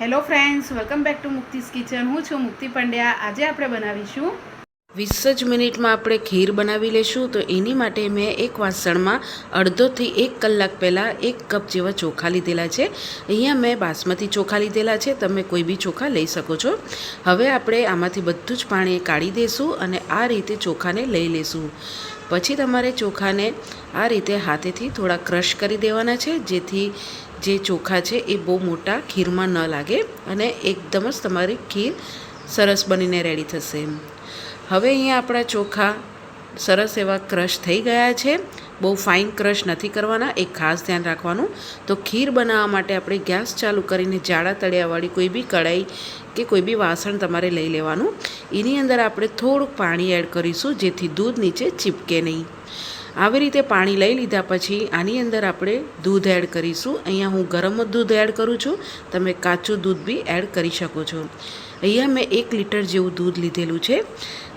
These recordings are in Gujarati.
Hello friends, welcome back to Mukti's kitchen. હું છું મુક્તિ પંડ્યા. આજે આપણે બનાવીશું વીસ જ મિનિટમાં આપણે ખીર બનાવી લેશું. તો એની માટે મેં એક વાસણમાં અડધોથી એક કલાક પહેલાં એક કપ જેવા ચોખા લીધેલા છે. અહીંયા મેં બાસમતી ચોખા લીધેલા છે. તમે કોઈ બી ચોખા લઈ શકો છો. હવે આપણે આમાંથી બધું જ પાણી કાઢી દઈશું અને આ રીતે ચોખાને લઈ લેશું. પછી તમારે ચોખાને આ રીતે હાથેથી થોડા ક્રશ કરી દેવાના છે. જેથી જે ચોખા છે એ બહુ મોટા ખીરમાં ન લાગે અને એકદમ જ તમારી ખીર સરસ બનીને રેડી થશે હવે અહીંયા આપણા ચોખા સરસ એવા ક્રશ થઈ ગયા છે. બહુ ફાઇન ક્રશ નથી કરવાના, એક ખાસ ધ્યાન રાખવાનું. તો ખીર બનાવવા માટે આપણે ગેસ ચાલુ કરીને જાડા તળિયાવાળી કોઈ બી કઢાઈ કે કોઈ બી વાસણ તમારે લઈ લેવાનું. એની અંદર આપણે થોડુંક પાણી એડ કરીશું જેથી દૂધ નીચે ચીપકે નહીં. આવી રીતે પાણી લઈ લીધા પછી આની અંદર આપણે દૂધ એડ કરીશું. અહીંયા હું ગરમ દૂધ એડ કરું છું. તમે કાચું દૂધ બી એડ કરી શકો છો. અહીંયા મેં એક લીટર જેવું દૂધ લીધેલું છે.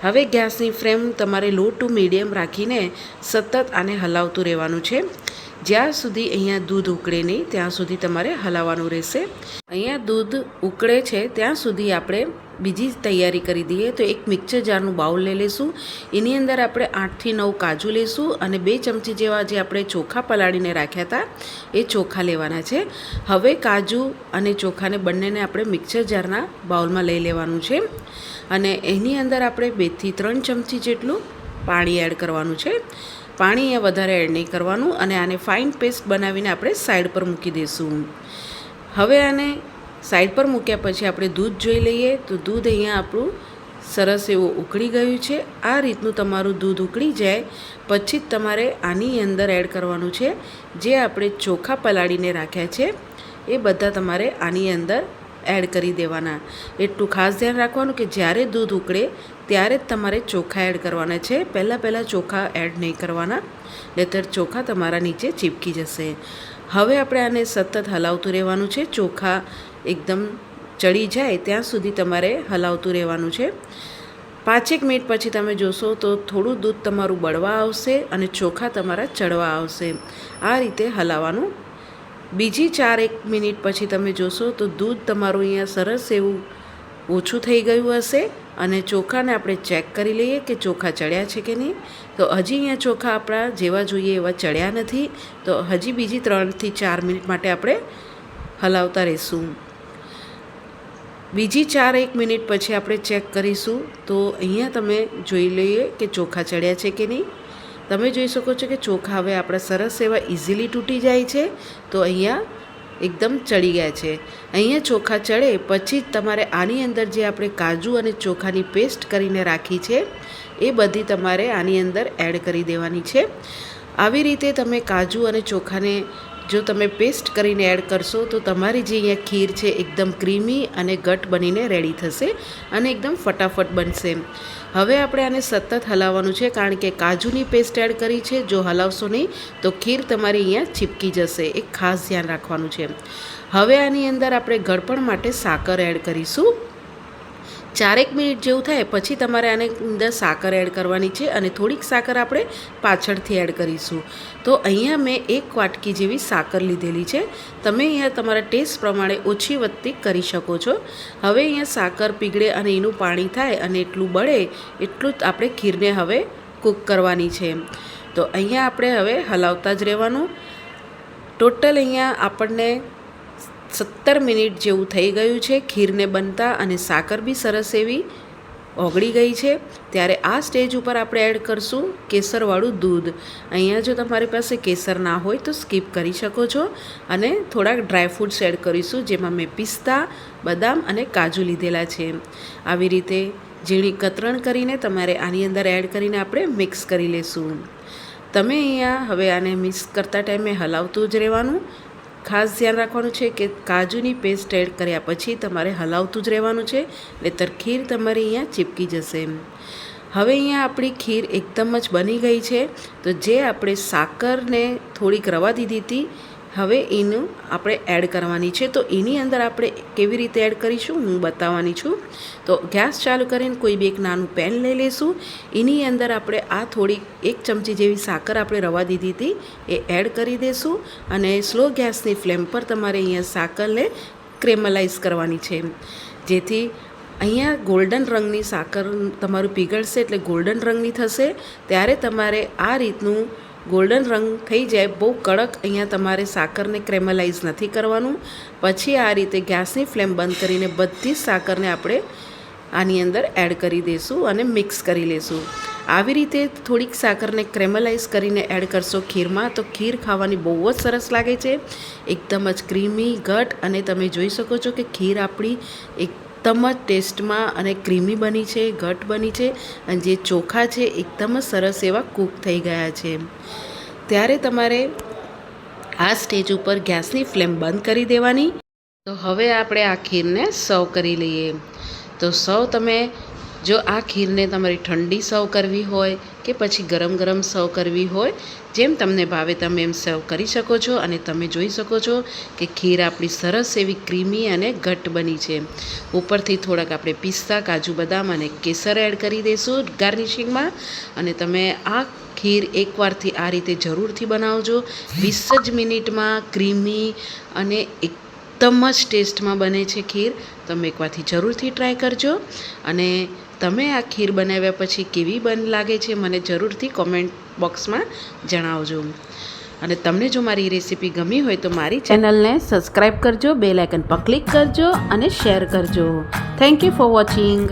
હવે ગેસની ફ્લેમ તમારે લો ટુ મીડિયમ રાખીને સતત આને હલાવતું રહેવાનું છે. જ્યાં સુધી અહીંયા દૂધ ઉકળે નહીં, ત્યાં સુધી તમારે હલાવવાનું રહેશે. અહીંયા દૂધ ઉકળે છે, ત્યાં સુધી આપણે બીજી તૈયારી કરી દઈએ તો એક મિક્સર જારનું બાઉલ લઈ લઈશું એની અંદર આપણે આઠથી નવ કાજુ લઈશું અને બે ચમચી જેવા જે આપણે ચોખા પલાળીને રાખ્યા હતા, એ ચોખા લેવાના છે. હવે કાજુ અને ચોખાને બંનેને આપણે મિક્સર જારના બાઉલમાં લઈ લેવાનું છે. અને એની અંદર આપણે બેથી ત્રણ ચમચી જેટલું પાણી એડ કરવાનું છે. પાણી એ વધારે એડ નહીં કરવાનું અને આને ફાઇન પેસ્ટ બનાવીને આપણે સાઈડ પર મૂકી દઈશું હવે આને સાઈડ પર મૂક્યા પછી આપણે દૂધ જોઈ લઈએ, તો દૂધ અહીંયા આપણું સરસ એવું ઉકળી ગયું છે. આ રીતનું તમારું દૂધ ઉકળી જાય, પછી જ તમારે આની અંદર એડ કરવાનું છે, જે આપણે ચોખા પલાળીને રાખ્યા છે, એ બધા તમારે આની અંદર એડ કરી દેવાના. એટલું ખાસ ધ્યાન રાખવાનું કે જ્યારે દૂધ ઉકળે, ત્યારે જ તમારે ચોખા એડ કરવાના છે. પહેલાં પહેલાં ચોખા એડ નહીં કરવાના, નહીતર ચોખા તમારા નીચે ચીપકી જશે. હવે આપણે આને સતત હલાવતું રહેવાનું છે. ચોખા એકદમ ચડી જાય ત્યાં સુધી તમારે હલાવતું રહેવાનું છે. પાંચેક મિનિટ પછી તમે જોશો તો થોડું દૂધ તમારું બળવા આવશે અને ચોખા તમારા ચડવા આવશે. આ રીતે હલાવવાનું. બીજી ચાર એક મિનિટ પછી તમે જોશો તો દૂધ તમારું અહીંયા સરસ એવું ઓછું થઈ ગયું હશે અને ચોખાને આપણે ચેક કરી લઈએ કે ચોખા ચડ્યા છે કે નહીં. તો હજી અહીંયા ચોખા આપણા જેવા જોઈએ એવા ચડ્યા નથી. તો હજી બીજી ત્રણથી ચાર મિનિટ માટે આપણે હલાવતા રહીશું. બીજી ચાર એક મિનિટ પછી આપણે ચેક કરીશું. તો અહીંયા તમે જોઈ લઈએ કે ચોખા ચડ્યા છે કે નહીં. તમે જોઈ શકો છો કે ચોખા હવે આપણા સરસ એવા ઇઝીલી તૂટી જાય છે. તો અહીંયા એકદમ ચડી ગયા છે. અહીંયા ચોખા ચડે પછી જ તમારે આની અંદર જે આપણે કાજુ અને ચોખાની પેસ્ટ કરીને રાખી છે, એ બધી તમારે આની અંદર એડ કરી દેવાની છે. આવી રીતે તમે કાજુ અને ચોખાને જો તમે પેસ્ટ કરીને એડ કરશો તો તમારી જે અહીંયા ખીર છે એકદમ ક્રીમી અને ઘટ બનીને રેડી થશે અને એકદમ ફટાફટ બનશે. હવે આપણે આને સતત હલાવવાનું છે કારણ કે કાજુની પેસ્ટ એડ કરી છે. જો હલાવશો નહીં તો ખીર તમારી અહીંયા ચીપકી જશે. એક ખાસ ધ્યાન રાખવાનું છે. હવે આની અંદર આપણે ગળપણ માટે સાકર એડ કરીશું. ચારેક મિનિટ જેવું થાય, પછી તમારે આને અંદર સાકર એડ કરવાની છે અને થોડીક સાકર આપણે પાછળથી એડ કરીશું. તો અહીંયા મેં એક વાટકી જેવી સાકર લીધેલી છે. તમે અહીંયા તમારા ટેસ્ટ પ્રમાણે ઓછી વધતી કરી શકો છો. હવે અહીંયા સાકર પીગળે અને એનું પાણી થાય અને એટલું બળે એટલું જ આપણે ખીરને હવે કૂક કરવાની છે. તો અહીંયા આપણે હવે હલાવતા જ રહેવાનું. ટોટલ અહીંયા આપણને સત્તર મિનિટ જેવું થઈ ગયું છે. ખીરને બનતા અને સાકર બી સરસ એવી ઓગળી ગઈ છે. ત્યારે આ સ્ટેજ ઉપર આપણે એડ કરશું કેસરવાળું દૂધ. અહીંયા જો તમારી પાસે કેસર ના હોય તો સ્કીપ કરી શકો છો અને થોડાક ડ્રાયફ્રૂટ્સ એડ કરીશું, જેમાં મેં પિસ્તા, બદામ અને કાજુ લીધેલા છે. આવી રીતે ઝીણી કતરણ કરીને તમારે આની અંદર એડ કરીને આપણે મિક્સ કરી લેશું. તમે અહીંયા હવે આને મિક્સ કરતા ટાઈમે હલાવતું જ રહેવાનું. ખાસ ધ્યાન રાખવાનું છે કે કાજુની પેસ્ટ એડ કર્યા પછી તમારે હલાવતું જ રહેવાનું છે, નહીતર ખીર તમારી અહીંયા ચીપકી જશે. હવે અહીંયા આપણી ખીર એકદમ જ બની ગઈ છે. તો જે આપણે સાકરને થોડીક રવા દીધી હતી હવે એનું આપણે એડ કરવાની છે. તો એની અંદર આપણે કેવી રીતે એડ કરીશું? હું બતાવવાની છું. તો ગેસ ચાલુ કરીને કોઈ બી એક નાનું પેન લઈ લઈશું એની અંદર આપણે આ થોડી એક ચમચી જેવી સાકર આપણે રવા દીધી હતી. એ એડ કરી દઈશું અને સ્લો ગેસની ફ્લેમ પર તમારે અહીંયા સાકરને ક્રેમલાઇઝ કરવાની છે. જેથી અહીંયા ગોલ્ડન રંગની સાકર તમારું પીગળશે એટલે ગોલ્ડન રંગની થશે. ત્યારે તમારે આ રીતનું ગોલ્ડન રંગ થઈ જાય, બહુ કડક અહીંયા તમારે સાકરને ક્રેમલાઇઝ નથી કરવાનું. પછી આ રીતે ગેસની ફ્લેમ બંધ કરીને બધી જ સાકરને આપણે આની અંદર એડ કરી દઈશું અને મિક્સ કરી લેશું આવી રીતે થોડીક સાકરને ક્રેમલાઇઝ કરીને એડ કરશો ખીરમાં, તો ખીર ખાવાની બહુ જ સરસ લાગે છે. એકદમ જ ક્રીમી ઘટ, અને તમે જોઈ શકો છો કે ખીર આપણી એકદમ જ ટેસ્ટમાં અને ક્રીમી બની છે, ઘટ બની છે અને જે ચોખા છે એકદમ જ સરસ એવા કૂક થઈ ગયા છે. ત્યારે તમારે આ સ્ટેજ ઉપર ગેસની ફ્લેમ બંધ કરી દેવાની. તો હવે આપણે આ ખીરને સર્વ કરી લઈએ. તો સૌ તમે જો આ ખીરને તમારી ઠંડી સર્વ કરવી હોય કે પછી ગરમ ગરમ સર્વ કરવી હોય, જેમ તમને ભાવે તમે એમ સર્વ કરી શકો છો અને તમે જોઈ શકો છો કે ખીર આપણી સરસ એવી ક્રીમી અને ઘટ બની છે. ઉપરથી થોડાક આપણે પિસ્તા, કાજુ બદામ અને કેસર એડ કરી દઈશું ગાર્નિશિંગમાં અને તમે આ ખીર એકવારથી આ રીતે જરૂરથી બનાવજો. વીસ જ મિનિટમાં ક્રીમી અને એકદમ જ ટેસ્ટમાં બને છે ખીર. તમે એકવારથી જરૂરથી ટ્રાય કરજો અને તમે આ ખીર બનાવ્યા પછી કેવી બન લાગે છે મને જરૂરથી કોમેન્ટ બોક્સમાં જણાવજો. અને તમને જો મારી રેસીપી ગમી હોય તો મારી ચેનલને સબસ્ક્રાઈબ કરજો બે આઇકન પર ક્લિક કરજો અને શેર કરજો. Thank you for watching